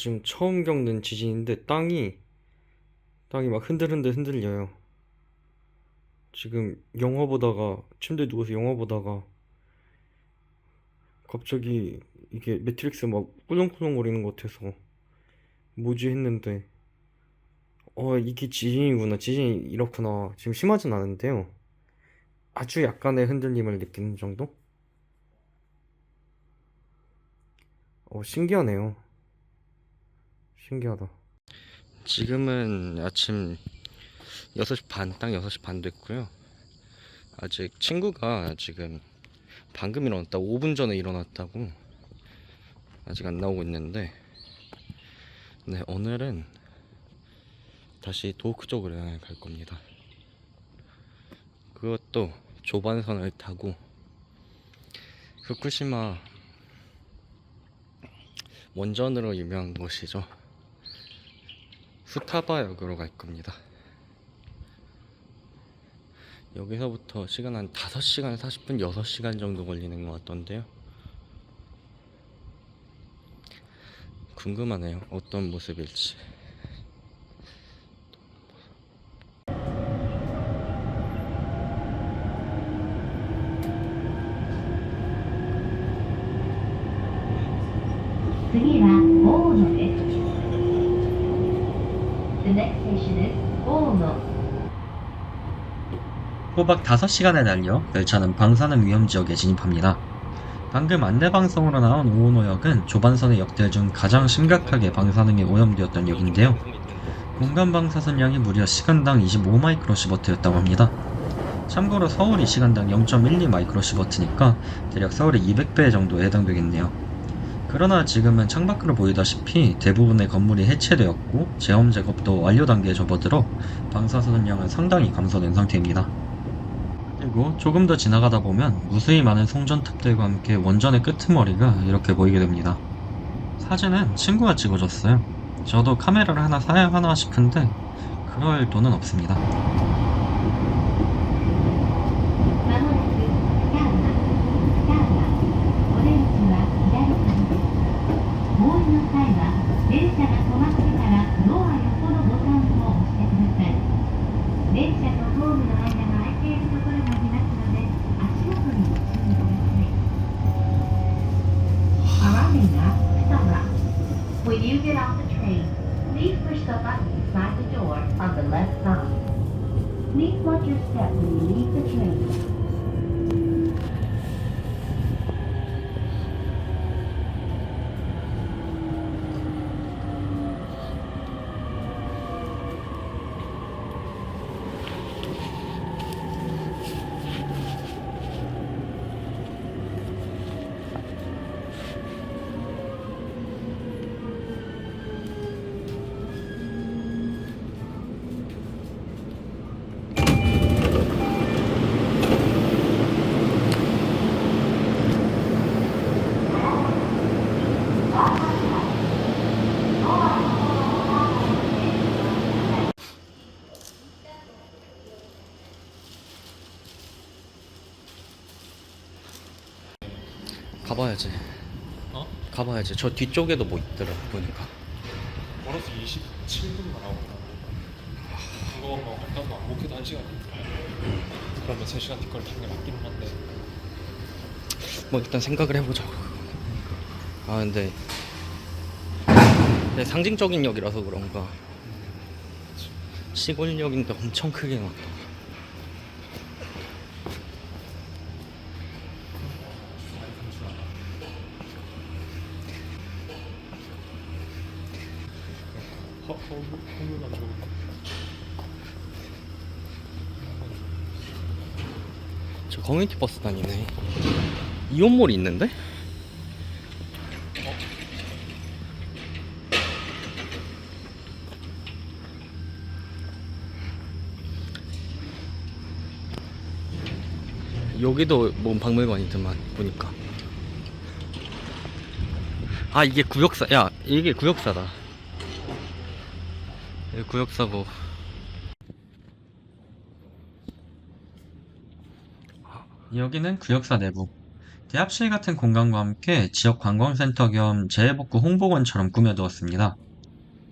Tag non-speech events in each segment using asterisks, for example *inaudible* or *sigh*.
지금 처음 겪는 지진인데 땅이 땅이 막 흔들흔들 흔들려요. 지금 영화 보다가 침대에 누워서 영화 보다가 갑자기 이게 매트릭스 막 꿀렁꿀렁거리는 것 같아서 뭐지 했는데 어 이게 지진이구나 지진이 이렇구나 지금 심하진 않은데요 아주 약간의 흔들림을 느끼는 정도? 어 신기하네요 신기하다. 지금은 아침 6시 반, 딱 6시 반 됐고요. 아직 친구가 지금 방금 일어났다고 5분 전에 일어났다고 아직 안 나오고 있는데 네 오늘은 다시 도호크 쪽으로 여행을 갈 겁니다. 그것도 조반선을 타고 후쿠시마 원전으로 유명한 곳이죠 후타바역으로 갈 겁니다. 여기서부터 시간 한 5시간 40분 6시간 정도 걸리는 것 같던데요. 궁금하네요. 어떤 모습일지 꼬박 5시간을 달려 열차는 방사능 위험 지역에 진입합니다. 방금 안내방송으로 나온 오오노 역은 조반선의 역대 중 가장 심각하게 방사능에 오염되었던 역인데요. 공간 방사선량이 무려 시간당 25마이크로시버트였다고 합니다. 참고로 서울이 시간당 0.12 마이크로시버트니까 대략 서울의 200배 정도에 해당되겠네요. 그러나 지금은 창밖으로 보이다시피 대부분의 건물이 해체되었고 제험 작업도 완료 단계에 접어들어 방사선량은 상당히 감소된 상태입니다. 그리고 조금 더 지나가다 보면 무수히 많은 송전탑들과 함께 원전의 끄트머리가 이렇게 보이게 됩니다. 사진은 친구가 찍어줬어요. 저도 카메라를 하나 사야 하나 싶은데 그럴 돈은 없습니다. When you get off the train, please push the button beside the door on the left side. Please watch your step when you leave the train. 가봐야지. 어? 가봐야지. 저 뒤쪽에도 뭐 있더라 보니까. 걸어서 27분만 나오더라고. 그거 뭐 아까 뭐 목표도 1시간 그러면 3 시간 뒷걸 타는 게 맞기는 한데. 뭐 일단 생각을 해보자 아 근데 근데 상징적인 역이라서 그런가. 시골역인데 엄청 크게 해 커뮤니티 버스 다니네. 이온몰이 있는데? 여기도 뭔 박물관이더만 보니까. 아 이게 구역사 야 이게 구역사다. 구역사고 여기는 구역사 내부. 대합실 같은 공간과 함께 지역 관광센터 겸 재해복구 홍보관처럼 꾸며두었습니다.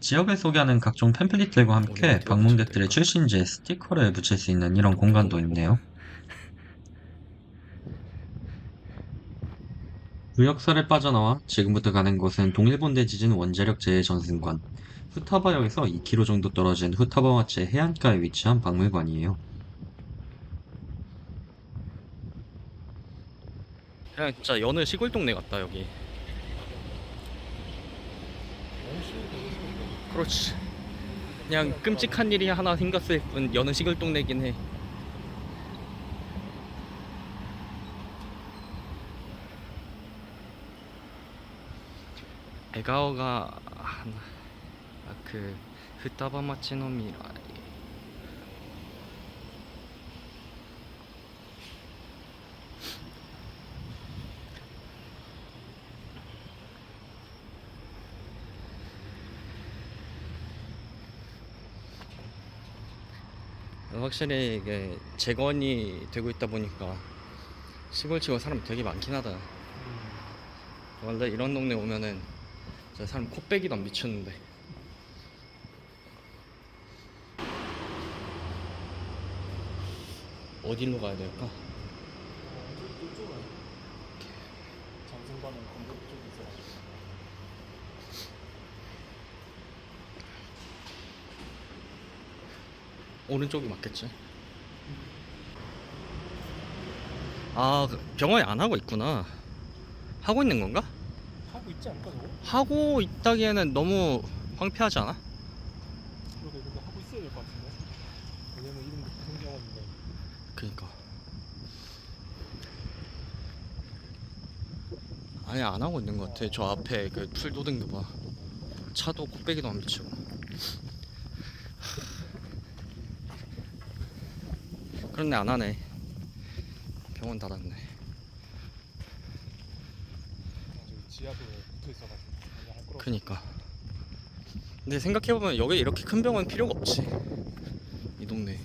지역을 소개하는 각종 팸플릿들과 함께 방문객들의 출신지에 스티커를 붙일 수 있는 이런 공간도 있네요. 구역사를 빠져나와 지금부터 가는 곳은 동일본 대 지진 원자력 재해 전승관. 후타바역에서 2km 정도 떨어진 후타바와치 해안가에 위치한 박물관이에요. 그냥 진짜 여느 시골 동네 같다 여기. 그렇지. 그냥 끔찍한 일이 하나 생겼을 뿐 여느 시골 동네긴 해. 에가오가 아그 흐타바마치노미라. 확실히 이게 재건이 되고 있다 보니까 시골치고 사람 되게 많긴 하다. 원래 이런 동네 오면은 진짜 사람 코빼기도 안 미쳤는데. 어디로 가야 될까? 장승관은 건국 쪽에 있어가지고 오른쪽이 맞겠지. 아, 그 병원이 안 하고 있구나. 하고 있는 건가? 하고 있지 않을까 저거? 하고 있다기에는 너무 황폐하지 않아? 그러게 근데 하고 있어야 될 것 같은데 왜냐면 이름도 생겨왔는데 그니까. 아니 안 하고 있는 것 같아. 저 앞에 그 풀도댕도 봐. 차도 코빼기도 안 미치고. 그런데 안 하네. 병원 닫았네. 지하도 붙어 있어가지고 그냥 그니까. 근데 생각해보면 여기 이렇게 큰 병원 필요가 없지. 이 동네.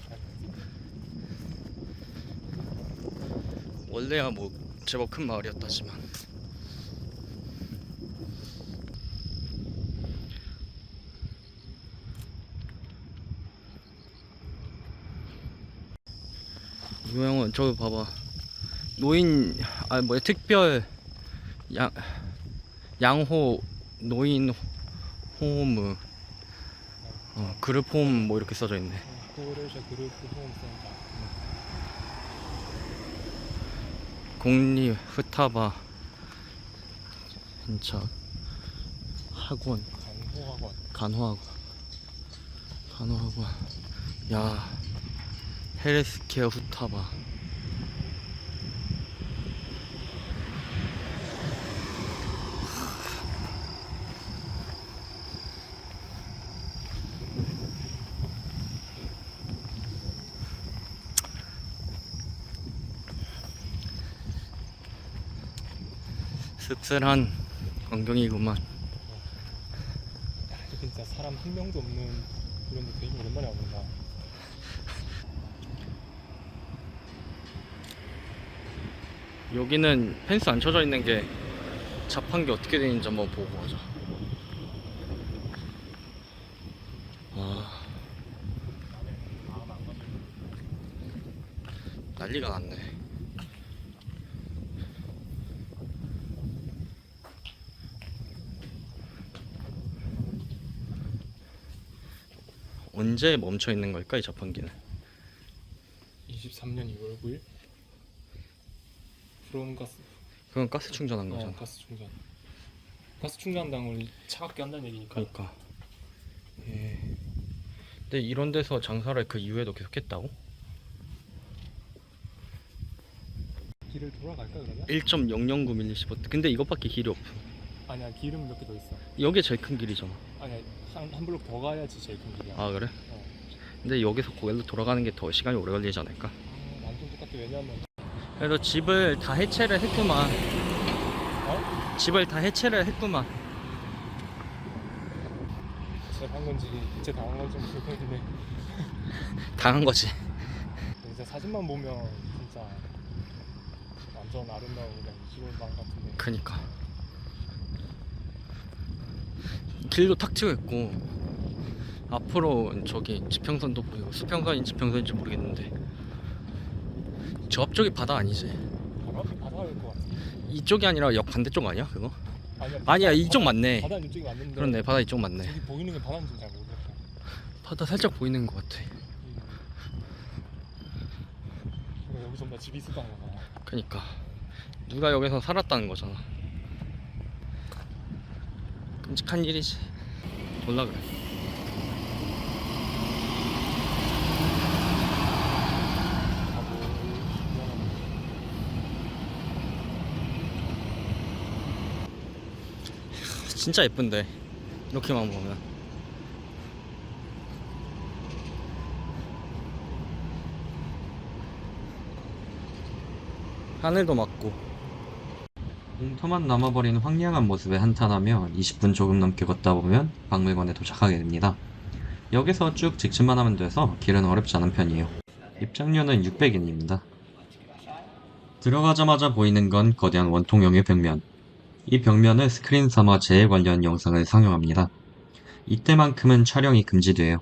원래야 뭐 제법 큰 마을이었다지만. 유명한 저기 봐봐. 노인 아 뭐야 특별 양 양호 노인 홈 어, 그룹 홈 뭐 이렇게 써져 있네. 공립 후타바 인척 학원. 강호학원. 간호학원. 간호학원. 야 헬스케어 후타바. 씁쓸한 광경이구만. 진짜 사람 한 명도 없는 그런 데 되게 오랜만에 와본다 여기는 펜스 안 쳐져 있는 게 자판기 어떻게 되는지 한번 보고 가자. 아. 난리가 났네. 언제 멈춰 있는 걸까 이 자판기는? 23년 2월 9일 프롬 가스 그건 가스 충전한 어, 거잖아. 가스 충전 가스 충전당을 차갑게 한다는 얘기니까 그러니까. 예. 근데 이런 데서 장사를 그 이후에도 계속했다고? 길을 돌아갈까 그러면? 1.009 밀리시버트. 근데 이것밖에 길이 없어. 아니야 길은 몇 개 더 있어 여기 제일 큰 길이잖아. 아니야 한, 한 블록 더 가야지 제일 큰 길이야 아 그래? 어. 근데 여기서 거기로 돌아가는 게 더 시간이 오래 걸리지 않을까? 아, 완전 똑같아 왜냐면 그래서 집을 다 해체를 했구만. 어? 집을 다 해체를 했구만. 제가 한 건지 이제 당한 건지 모르겠는데 *laughs* 당한 거지. 진짜 사진만 보면 진짜 완전 아름다운 그냥 이지골방 같은데 그니까 길도 탁 트여 있고 앞으로 저기 지평선도 보이고 수평선인지 지평선인지 모르겠는데 저 앞쪽이 바다 아니지? 앞에 바다일 것 같아. 이쪽이 아니라 역 반대쪽 아니야 그거? 아니야 아니야 이쪽 바다- 맞네. 바다 는 이쪽이 맞는데 그렇네 바다 이쪽 맞네. 저기 보이는 게 바다인지 잘 모르겠다. 바다 살짝 보이는 것 같아. 음. 그래, 여기 전부 다 집이 있었다는 거잖아 그니까. 누가 여기서 살았다는 거잖아. 끔찍한 일이지. 몰라 그래 하고 미안하네 진짜 예쁜데 이렇게만 보면 하늘도 맑고 공터만 남아버린 황량한 모습에 한탄하며 20분 조금 넘게 걷다 보면 박물관에 도착하게 됩니다. 여기서 쭉 직진만 하면 돼서 길은 어렵지 않은 편이에요. 입장료는 600엔입니다. 들어가자마자 보이는 건 거대한 원통형의 벽면. 이 벽면을 스크린 삼아 재해 관련 영상을 상영합니다. 이때만큼은 촬영이 금지돼요.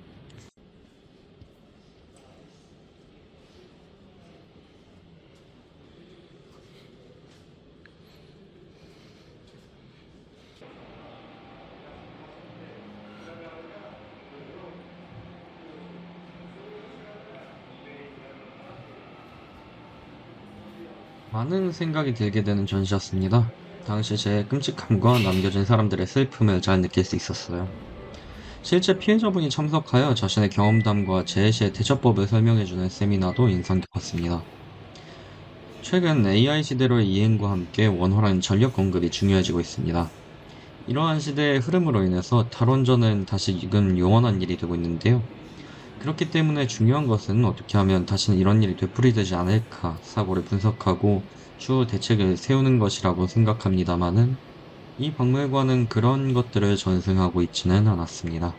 많은 생각이 들게 되는 전시였습니다. 당시 제 끔찍함과 남겨진 사람들의 슬픔을 잘 느낄 수 있었어요. 실제 피해자분이 참석하여 자신의 경험담과 재해 시의 대처법을 설명해주는 세미나도 인상 깊었습니다. 최근 AI 시대로의 이행과 함께 원활한 전력 공급이 중요해지고 있습니다. 이러한 시대의 흐름으로 인해서 탈원전은 다시금 영원한 일이 되고 있는데요. 그렇기 때문에 중요한 것은 어떻게 하면 다시는 이런 일이 되풀이되지 않을까 사고를 분석하고 추후 대책을 세우는 것이라고 생각합니다만은 이 박물관은 그런 것들을 전승하고 있지는 않았습니다.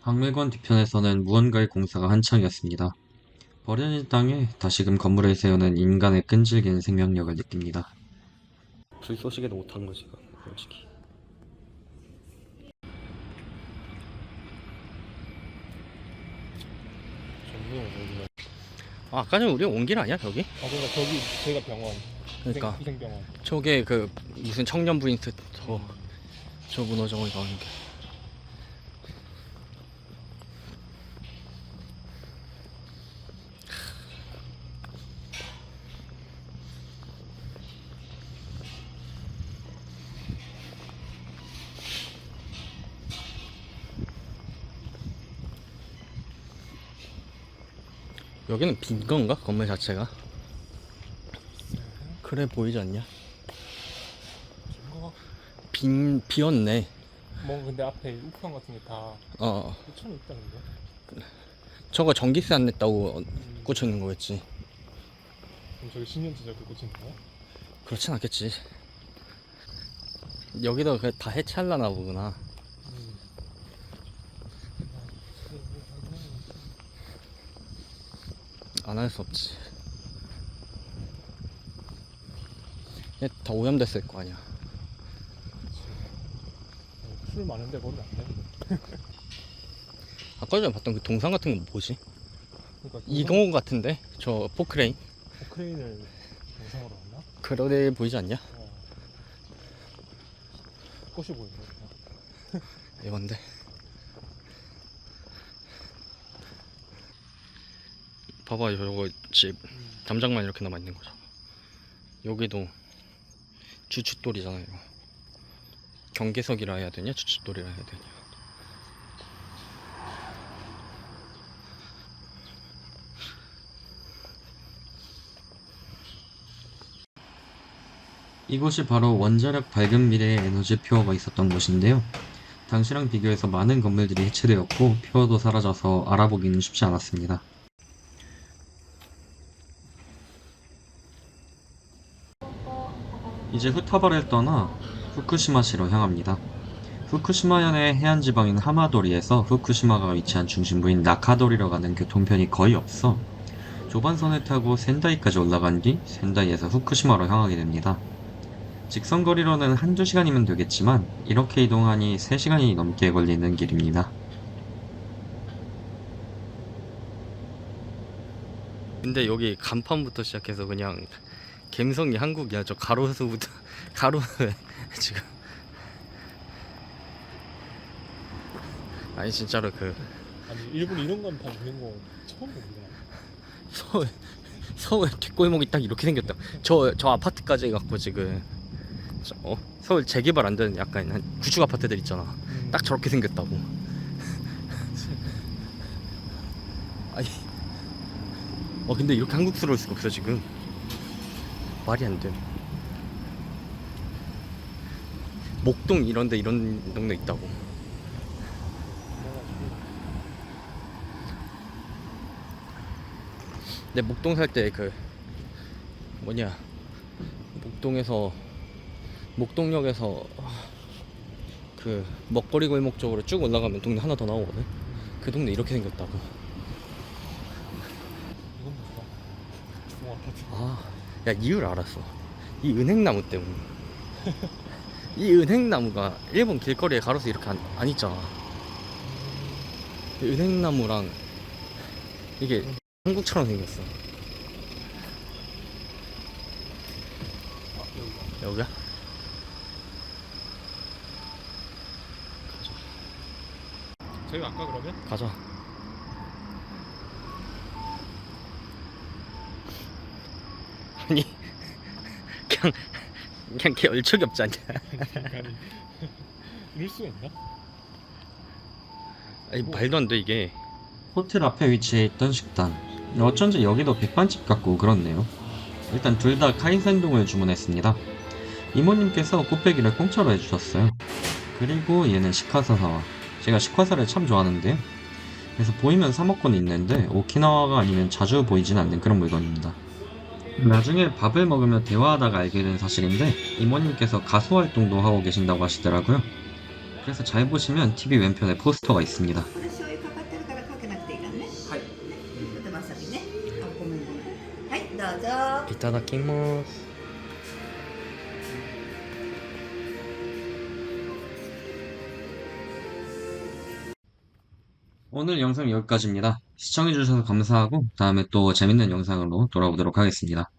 박물관 뒤편에서는 무언가의 공사가 한창이었습니다. 버려진 땅에 다시금 건물을 세우는 인간의 끈질긴 생명력을 느낍니다. 불쏘시개도 못한 거지 솔직히 좋네요 여기가 아, 아까 전에 우리 온 길 아니야 저기? 아 그러니까 저기 저희가 병원. 그러니까. 희생, 희생병원. 저게 그 무슨 청년부 인스트 저, 저 문어정을 나오는 게 여기는 빈 건가? 건물 자체가? 그래 보이지 않냐? 빈 비었네. 뭐 근데 앞에 우편 같은 게다 어, 붙여놓 있다 근데 저거 전기세 안 냈다고 음, 꽂혀 있는 거겠지. 그럼 저기 신년지 저기 꽂힌 거야? 그렇진 않겠지. 여기도 그다 해체하려나 보구나. 음. 안 할 수 없지. 얘다 오염됐을 거 아니야. 풀 많은데 버리면 안 돼? 아까 전에 봤던 그 동상 같은 건 뭐지? 그러니까 이거 같은데? 저 포크레인? 포크레인을 영상으로 왔나? 그러게 보이지 않냐? 어. 꽃이 보이네. 이건데. 봐봐, 저거 집 음. 담장만 이렇게 남아 있는 거죠. 여기도 주춧돌이잖아 이거. 경계석이라 해야 되냐, 주춧돌이라 해야 되냐. 이곳이 바로 원자력 밝은 미래의 에너지 퓨어가 있었던 곳인데요. 당시랑 비교해서 많은 건물들이 해체되었고 퓨어도 사라져서 알아보기는 쉽지 않았습니다. 이제 후타바를 떠나 후쿠시마시로 향합니다. 후쿠시마현의 해안지방인 하마도리에서 후쿠시마가 위치한 중심부인 나카도리로 가는 교통편이 거의 없어 조반선을 타고 센다이까지 올라간 뒤 센다이에서 후쿠시마로 향하게 됩니다. 직선 거리로는 한두 시간이면 되겠지만 이렇게 이동하니 3시간이 넘게 걸리는 길입니다. 근데 여기 간판부터 시작해서 그냥 갬성이 한국이야. 저 가로수부터 *laughs* 가로수 지금 아니 진짜로 그 아니 일본 이런 간판 있는 거 처음 본다. 서울 서울 뒷골목이 딱 이렇게 생겼다. 저 저 아파트까지 갖고 지금 저, 어? 서울 재개발 안 되는 약간 한 구축 아파트들 있잖아. 딱 저렇게 생겼다고. *laughs* 아니, 어 근데 이렇게 한국스러울 수가 없어 지금. 말이 안 돼. 목동 이런데 이런 동네 있다고. 근데 목동 살 때 그 뭐냐 목동에서 목동역에서 그 먹거리 골목 쪽으로 쭉 올라가면 동네 하나 더 나오거든. 그 동네 이렇게 생겼다고. 이건 뭐야? 아, 야 이유를 알았어. 이 은행나무 때문에. 이 은행나무가 일본 길거리에 가로수 이렇게 안, 안 있잖아. 이 은행나무랑 이게 한국처럼 생겼어. 아 여기. 여기야? 저희 아까 그러면 가자. 아니 그냥 그냥 걔 얼척이 없지 않냐? 아니 이럴 수가 있나? 아니 말도 안 돼 이게. 호텔 앞에 위치해 있던 식당. 어쩐지 여기도 백반집 같고 그렇네요. 일단 둘 다 카이센동을 주문했습니다. 이모님께서 꽃배기를 공짜로 해주셨어요. 그리고 얘는 시카사사와. 제가 시카사를 참 좋아하는데요. 그래서 보이면 사먹곤 있는데 오키나와가 아니면 자주 보이진 않는 그런 물건입니다. 나중에 밥을 먹으며 대화하다가 알게 된 사실인데 이모님께서 가수 활동도 하고 계신다고 하시더라고요. 그래서 잘 보시면 TV 왼편에 포스터가 있습니다. 이따다키마스 오늘 영상 여기까지입니다. 시청해주셔서 감사하고 다음에 또 재밌는 영상으로 돌아오도록 하겠습니다.